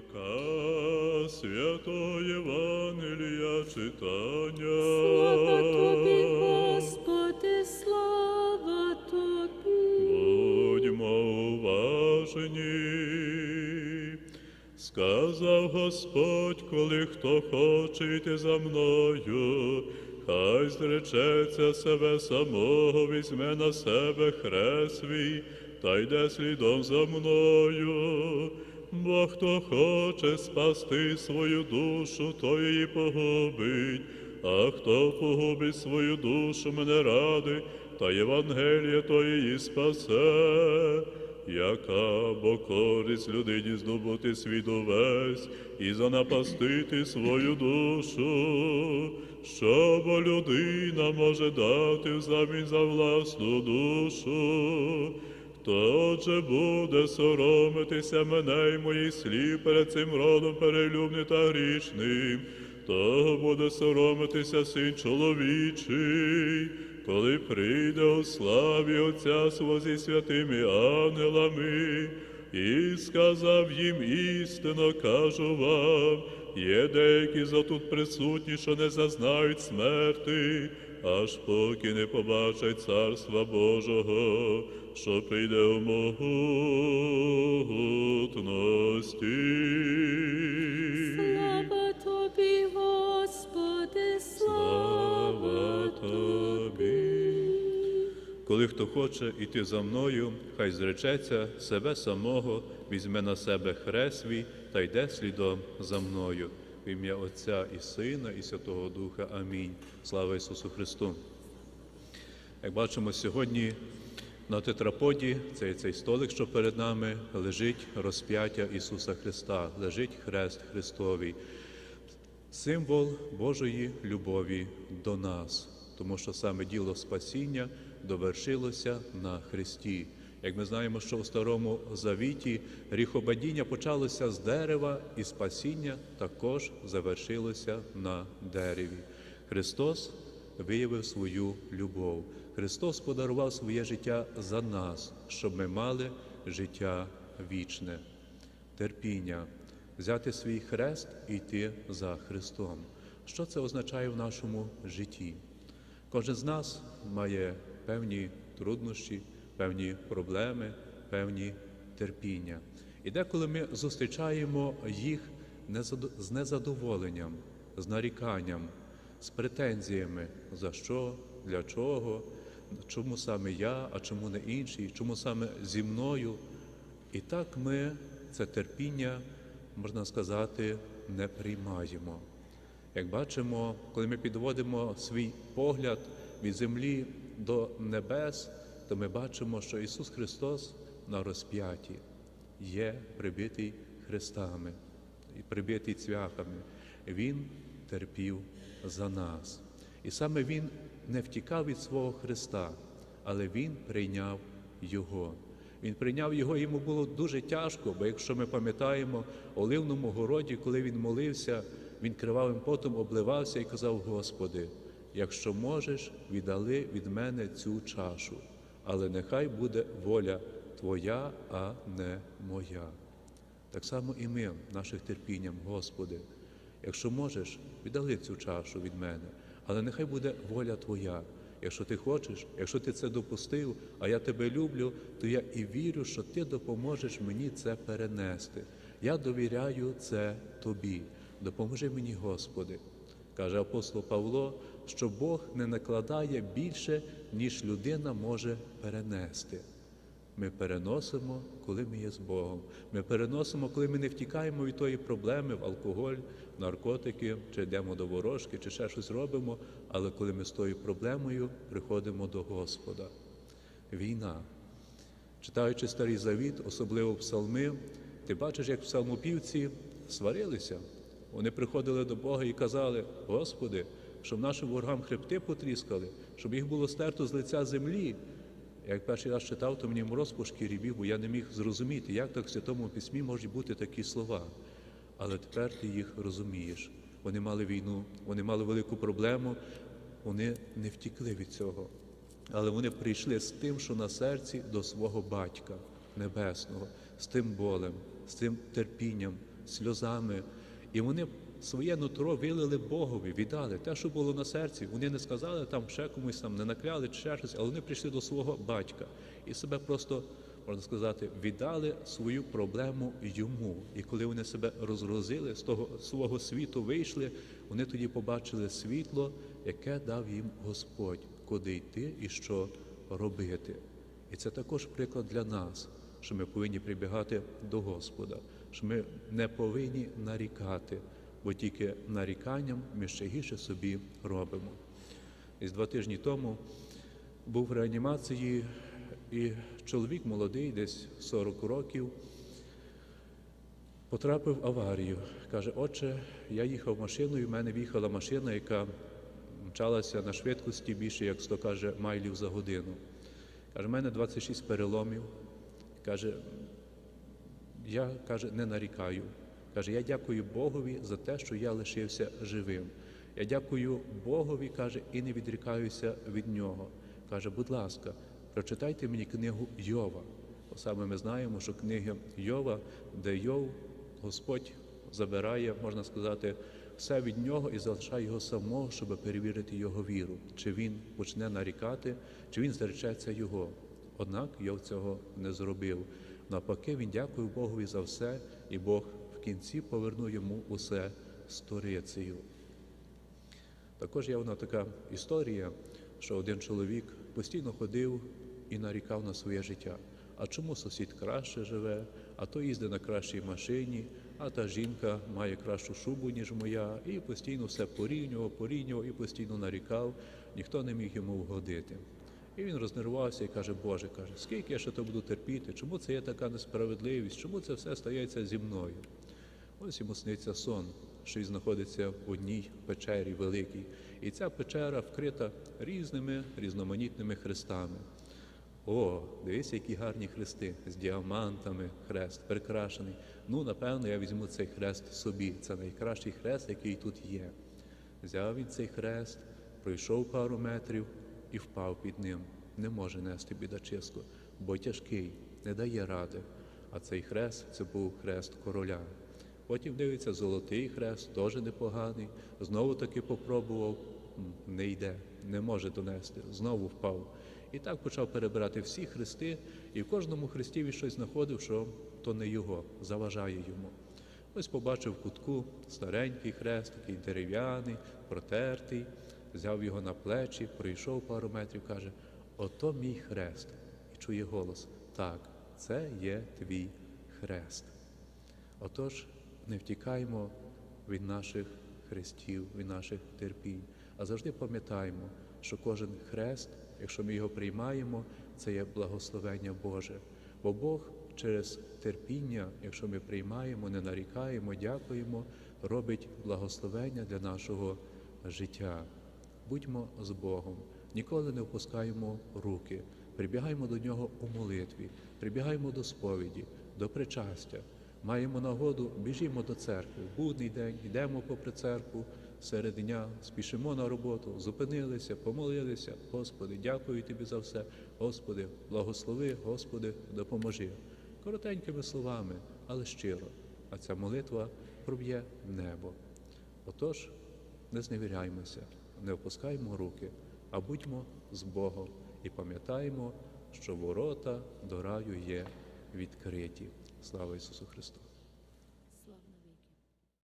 Марка, святого Євангелія читання. Слава тобі, Господи, слава тобі. Будьмо уважні. Сказав Господь, коли хто хоче йти за мною, хай зречеться себе самого, візьме на себе хрест свій, та йде слідом за мною. Бо хто хоче спасти свою душу, то її погубить, а хто погубить свою душу мене ради, та Євангеліє то її спасе. Яка бо користь людині здобути світ увесь і занапастити свою душу, що бо людина може дати взамін за власну душу, хто же буде соромитися мене й моїх слів перед цим родом перелюбним та грішним, того буде соромитися син чоловічий коли прийде у славі Отця свого зі святими ангелами, і сказав їм істинно, кажу вам, є деякі за тут присутні, що не зазнають смерти, аж поки не побачать Царства Божого, що прийде у могутності. Слава тобі, Господи, слава тобі. Коли хто хоче йти за мною, хай зречеться себе самого, візьме на себе хрест свій та йде слідом за мною. В ім'я Отця і Сина, і Святого Духа. Амінь. Слава Ісусу Христу. Як бачимо сьогодні на тетраподі, цей, цей столик, що перед нами, лежить розп'яття Ісуса Христа, лежить хрест Христовий символ Божої любові до нас, тому що саме діло спасіння довершилося на Христі. Як ми знаємо, що у Старому Завіті гріхопадіння почалося з дерева, і спасіння також завершилося на дереві. Христос виявив свою любов. Христос подарував своє життя за нас, щоб ми мали життя вічне терпіння, взяти свій хрест і йти за Христом. Що це означає в нашому житті? Кожен з нас має певні труднощі, певні проблеми, певні терпіння. І деколи ми зустрічаємо їх з незадоволенням, з наріканням, з претензіями, за що, для чого, чому саме я, а чому не інший, чому саме зі мною. І так ми це терпіння, можна сказати, не приймаємо. Як бачимо, коли ми підводимо свій погляд від землі до небес, то ми бачимо, що Ісус Христос на розп'ятті є прибитий хрестами і прибитий цвяхами. Він терпів за нас. І саме Він не втікав від свого Христа, але Він прийняв Його. Він прийняв його, йому було дуже тяжко, бо якщо ми пам'ятаємо, Оливному городі, коли він молився, він кривавим потом обливався і казав: Господи, якщо можеш, віддали від мене цю чашу, але нехай буде воля Твоя, а не моя. Так само і ми, наших терпінням, Господи, якщо можеш, віддали цю чашу від мене, але нехай буде воля Твоя. Якщо ти хочеш, якщо ти це допустив, а я тебе люблю, то я і вірю, що ти допоможеш мені це перенести. Я довіряю це тобі. Допоможи мені, Господи. Каже апостол Павло, що Бог не накладає більше, ніж людина може перенести. Ми переносимо, коли ми є з Богом. Ми переносимо, коли ми не втікаємо від тої проблеми в алкоголь, наркотики, чи йдемо до ворожки, чи ще щось робимо. Але коли ми з тою проблемою приходимо до Господа. Війна. Читаючи старий завіт, особливо псалми, ти бачиш, як псалмопівці сварилися. Вони приходили до Бога і казали: Господи, щоб нашим ворогам хребти потріскали, щоб їх було стерто з лиця землі. Як перший раз читав, то мені мороз по шкірі біг, бо я не міг зрозуміти, як так в Святому Письмі можуть бути такі слова. Але тепер ти їх розумієш. Вони мали війну, вони мали велику проблему, вони не втікли від цього. Але вони прийшли з тим, що на серці до свого батька небесного, з тим болем, з тим терпінням, сльозами. І вони своє нутро вилили Богові, віддали те, що було на серці. Вони не сказали там ще комусь там, не накляли чи ще щось, але вони прийшли до свого батька і себе просто, можна сказати, віддали свою проблему йому. І коли вони себе розгрузили, з того свого світу вийшли, вони тоді побачили світло, яке дав їм Господь, куди йти і що робити. І це також приклад для нас, що ми повинні прибігати до Господа, що ми не повинні нарікати, бо тільки наріканням ми ще гірше собі робимо. І з два тижні тому був в реанімації, і чоловік молодий, десь 40 років, потрапив в аварію. Каже, отче, я їхав машиною, в мене в'їхала машина, яка мчалася на швидкості більше, як 100 каже, майлів за годину. Каже, в мене 26 переломів. Каже, я каже, не нарікаю. Каже, я дякую Богові за те, що я лишився живим. Я дякую Богові, каже, і не відрікаюся від нього. Каже, будь ласка, прочитайте мені книгу Йова. Бо саме ми знаємо, що книга Йова, де Йов, Господь забирає, можна сказати, все від нього і залишає його самого, щоб перевірити його віру, чи він почне нарікати, чи він зречеться його. Однак Йов цього не зробив. Навпаки, він дякує Богові за все, і Бог кінці повернув йому усе сторицею. Також є вона така історія, що один чоловік постійно ходив і нарікав на своє життя. А чому сусід краще живе, а то їздить на кращій машині, а та жінка має кращу шубу, ніж моя, і постійно все порівнював, порівнював і постійно нарікав, ніхто не міг йому вгодити. І він рознервувався і каже, Боже, каже, скільки я ще то буду терпіти, чому це є така несправедливість, чому це все стається зі мною? Ось йому сниться сон, що він знаходиться в одній печері великій. І ця печера вкрита різними різноманітними хрестами. О, дивись, які гарні хрести з діамантами, хрест прикрашений. Ну, напевно, я візьму цей хрест собі. Це найкращий хрест, який тут є. Взяв він цей хрест, пройшов пару метрів і впав під ним. Не може нести бідачиско, бо тяжкий, не дає ради. А цей хрест це був хрест короля. Потім дивиться, золотий хрест, теж непоганий. Знову таки попробував, не йде, не може донести, знову впав. І так почав перебирати всі хрести, і в кожному хресті він щось знаходив, що то не його, заважає йому. Ось побачив в кутку старенький хрест, такий дерев'яний, протертий, взяв його на плечі, пройшов пару метрів, каже: Ото мій хрест. І чує голос: Так, це є твій хрест. Отож, не втікаймо від наших хрестів, від наших терпінь, а завжди пам'ятаємо, що кожен хрест, якщо ми його приймаємо, це є благословення Боже. Бо Бог через терпіння, якщо ми приймаємо, не нарікаємо, дякуємо, робить благословення для нашого життя. Будьмо з Богом, ніколи не опускаємо руки, прибігаємо до Нього у молитві, прибігаємо до сповіді, до причастя. Маємо нагоду, біжімо до церкви. Будний день йдемо попри церкву серед дня, спішимо на роботу, зупинилися, помолилися. Господи, дякую Тобі за все. Господи, благослови, Господи, допоможи. Коротенькими словами, але щиро. А ця молитва проб'є небо. Отож, не зневіряймося, не опускаймо руки, а будьмо з Богом і пам'ятаємо, що ворота до раю є відкриті. Слава Ісусу Христу!